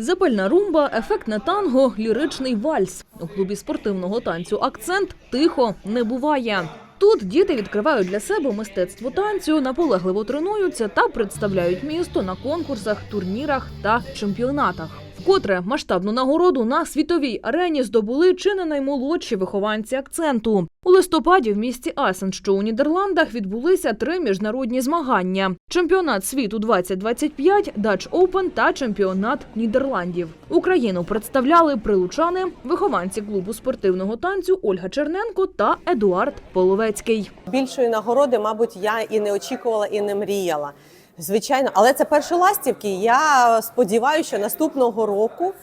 Запальна румба, ефектне танго, ліричний вальс. У клубі спортивного танцю акцент тихо не буває. Тут діти відкривають для себе мистецтво танцю, наполегливо тренуються та представляють місто на конкурсах, турнірах та чемпіонатах. Вкотре масштабну нагороду на світовій арені здобули чи не наймолодші вихованці акценту. У листопаді в місті Асен, що у Нідерландах, відбулися три міжнародні змагання: чемпіонат світу 2025, Dutch Open та чемпіонат Нідерландів. Україну представляли прилучани, вихованці клубу спортивного танцю Ольга Черненко та Едуард Половецький. Більшої нагороди, мабуть, я і не очікувала, і не мріяла. Звичайно, але це перші ластівки. Я сподіваюся, що наступного року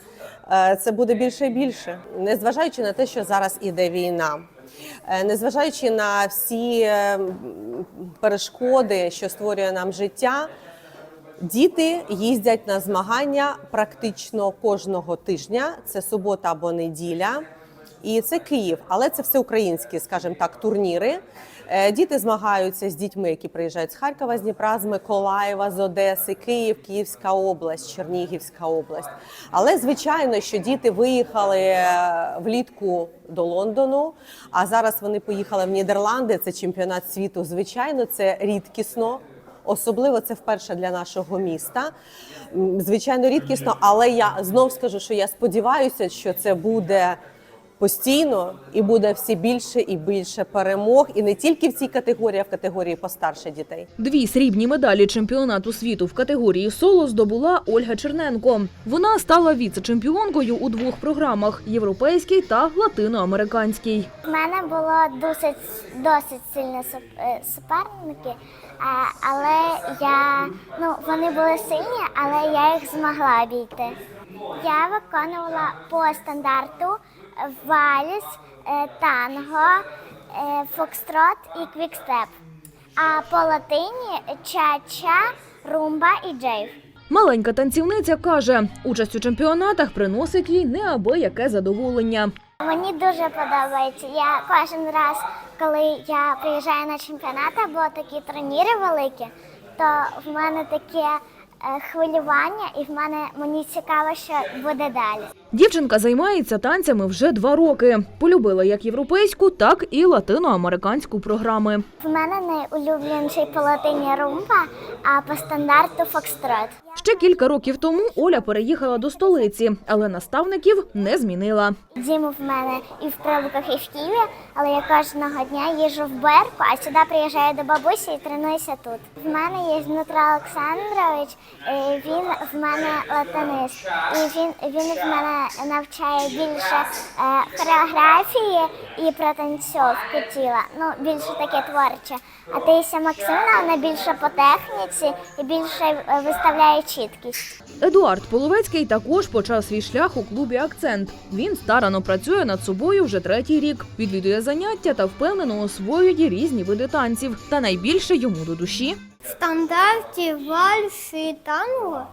е, це буде більше і більше, незважаючи на те, що зараз іде війна. Е, Незважаючи на всі е, перешкоди, що створює нам життя, діти їздять на змагання практично кожного тижня. Це субота або неділя. І це Київ, але це все українські, скажімо так, турніри. Е, Діти змагаються з дітьми, які приїжджають з Харкова, з Дніпра, з Миколаєва, з Одеси, Київ, Київська область, Чернігівська область. Але звичайно, що діти виїхали е, влітку до Лондону, а зараз вони поїхали в Нідерланди. Це чемпіонат світу. Звичайно, це рідкісно. Особливо це вперше для нашого міста. Звичайно, рідкісно, але я знов скажу, що я сподіваюся, що це буде постійно і буде все більше і більше перемог, і не тільки в цій категорії, а в категорії постарше дітей. Дві срібні медалі чемпіонату світу в категорії соло здобула Ольга Черненко. Вона стала віце-чемпіонкою у двох програмах європейській та латиноамериканській. У мене було досить досить сильні е, суперники, е, але я ну вони були сильні, але я їх змогла обійти. Я виконувала по стандарту вальс, е, танго, е, фокстрот і квікстеп. А по латині ча-ча, румба і джейв. Маленька танцівниця каже, участь у чемпіонатах приносить їй неабияке задоволення. Мені дуже подобається. Я кожен раз, коли я приїжджаю на чемпіонат або такі турніри великі, то в мене таке е, хвилювання, і в мене мені цікаво, що буде далі. Дівчинка займається танцями вже два роки. Полюбила як європейську, так і латиноамериканську програми. В мене найулюбленіший по латині румба, а по стандарту фокстрот. Ще кілька років тому Оля переїхала до столиці, але наставників не змінила. Дім в мене і в Прилуках, і в Києві, але я кожного дня їжджу в Берку, а сюди приїжджаю до бабусі і тренуюся тут. В мене є Дмитро Олександрович, е, він в мене латинист, і він, він в мене навчає більше е, хореографії і про танцьовку тіла. Ну, більше таке творче. А Таїся Максимівна, вона більше по техніці і більше е, виставляє чіткість. Едуард Половецький також почав свій шлях у клубі Акцент. Він старано працює над собою вже третій рік, відвідує заняття та впевнено освоює різні види танців. Та найбільше йому до душі В стандарті вальс і танго,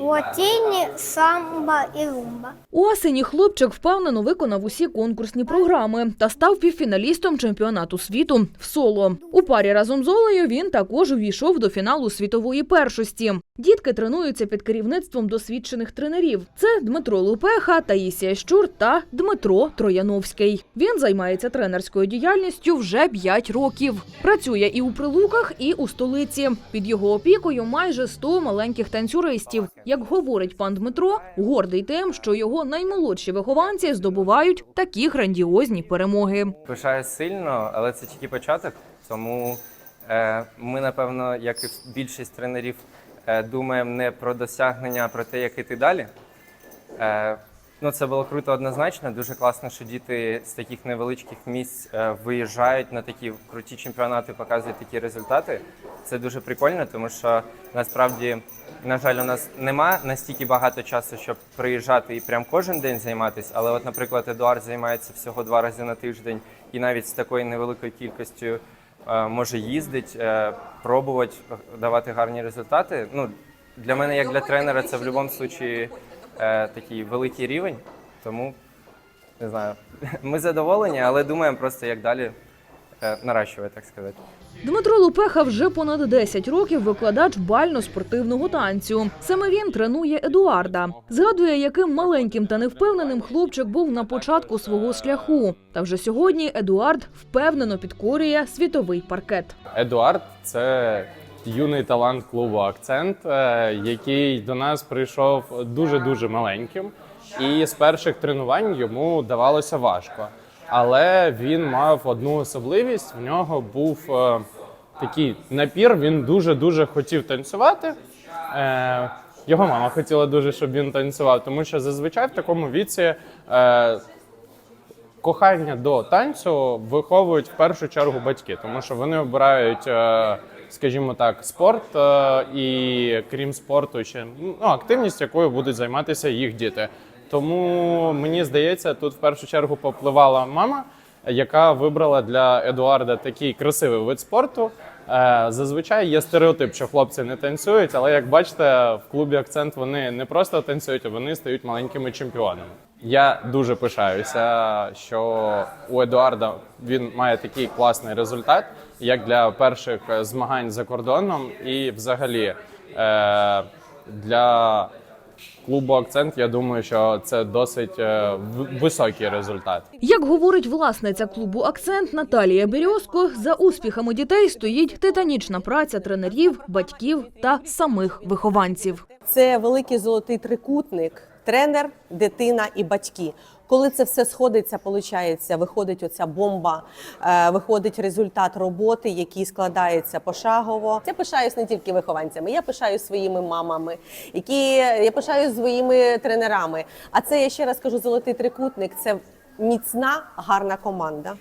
латині самба і румба. у Асені хлопчик впевнено виконав усі конкурсні програми та став півфіналістом чемпіонату світу в соло. У парі разом з Олею він також увійшов до фіналу світової першості. Дітки тренуються під керівництвом досвідчених тренерів. Це Дмитро Лупеха, Таїсія Щур та Дмитро Трояновський. Він займається тренерською діяльністю вже 5 років. Працює і у прилуках, і у столиці. Під його опікою майже 100 маленьких танцюристів. Як говорить пан Дмитро, гордий тим, що його наймолодші вихованці здобувають такі грандіозні перемоги. Пишаю сильно, але це тільки початок. Тому е, ми, напевно, як і більшість тренерів, е, думаємо не про досягнення, а про те, як іти далі. Ну, це було круто однозначно. Дуже класно, що діти з таких невеличких місць е, виїжджають на такі круті чемпіонати, показують такі результати. Це дуже прикольно, тому що насправді, на жаль, у нас нема настільки багато часу, щоб приїжджати і прям кожен день займатися. Але, от, наприклад, Едуард займається всього два рази на тиждень, і навіть з такою невеликою кількістю е, може їздити, е, пробувати давати гарні результати. Ну, для мене, як для тренера, це в будь-якому випадку е, такий великий рівень. Тому не знаю, ми задоволені, але думаємо просто, як далі е, наращувати, так сказати. Дмитро Лупеха вже понад 10 років викладач бально-спортивного танцю. Саме він тренує Едуарда. Згадує, яким маленьким та невпевненим хлопчик був на початку свого шляху. Та вже сьогодні Едуард впевнено підкорює світовий паркет. Едуард це юний талант клубу Акцент, е, який до нас прийшов дуже дуже маленьким, і з перших тренувань йому давалося важко. Але він мав одну особливість: в нього був е, такий напір. Він дуже дуже хотів танцювати. Е, Його мама хотіла дуже, щоб він танцював, тому що зазвичай в такому віці кохання до танцю виховують в першу чергу батьки, тому що вони обирають, скажімо так, спорт е, і крім спорту, ще ну, активність, якою будуть займатися їх діти. Тому мені здається, тут в першу чергу попливала мама, яка вибрала для Едуарда такий красивий вид спорту. Е, Зазвичай є стереотип, що хлопці не танцюють, але як бачите, в клубі акцент вони не просто танцюють, а вони стають маленькими чемпіонами. Я дуже пишаюся, що у Едуарда він має такий класний результат, як для перших е, змагань за кордоном, і взагалі е, для клубу акцент. Я думаю, що це досить е, високий результат. Як говорить власниця клубу Акцент Наталія Березко, за успіхами дітей стоїть титанічна праця тренерів, батьків та самих вихованців. Це великий золотий трикутник: тренер, дитина і батьки. Коли це все сходиться, получається, виходить оця бомба, е, виходить результат роботи, який складається пошагово. Я пишаюсь не тільки вихованцями, я пишаю своїми мамами, які я пишаю своїми тренерами. А це я ще раз кажу, золотий трикутник це міцна, гарна команда.